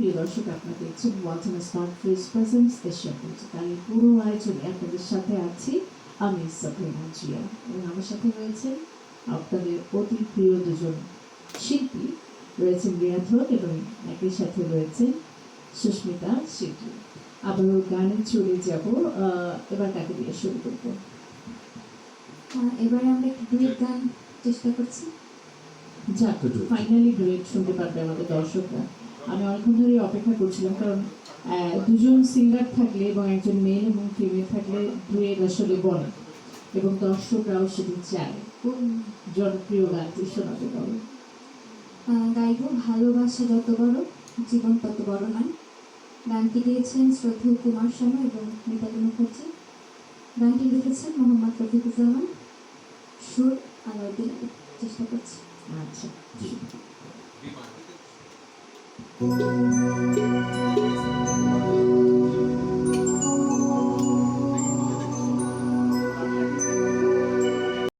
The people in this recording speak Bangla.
প্রিয় দর্শক আপনারা দেখছেন Walton smart fridge presents Asia foods তার এই পুরো আয়োজনে আপনাদের সাথে আছি। আমি সাফরিনা জিয়া এবং আমার সাথে রয়েছেন আপনাদের অতি প্রিয় দুজন শিল্পী রয়েছেন রিয়াথন এবং একই সাথে রয়েছেন সুস্মিতা শিল্পী আবারও গানে চলে যাব আহ, এবার কাকে দিয়ে শুরু করব। এবারে আমরা একটু ডুয়েট গান চেষ্টা করছি। যাক ফাইনালি ডুয়েট শুনতে পারবে আমাদের দর্শকরা। আমি অনেকক্ষণ ধরে অপেক্ষা করছিলাম কারণ দুজন সিঙ্গার থাকলে এবং একজন মেল এবং ফিমেল থাকলে ডুয়েট আসলে বলে এবং দর্শকরাও সেটি চায় কোন জনপ্রিয় গানটি শোনাতে পারো গাইব ভালোবাসা যত বড় জীবন তত বড় নয়। গানটি গিয়েছেন শ্রদ্ধেয় কুমার শর্মা এবং মিতালি মুখার্জি। গানটি লিখেছেন মোহাম্মদ রফিকুজ্জামান। সুর আলাউদ্দিন আলী। চেষ্টা করছি। আচ্ছা। うん。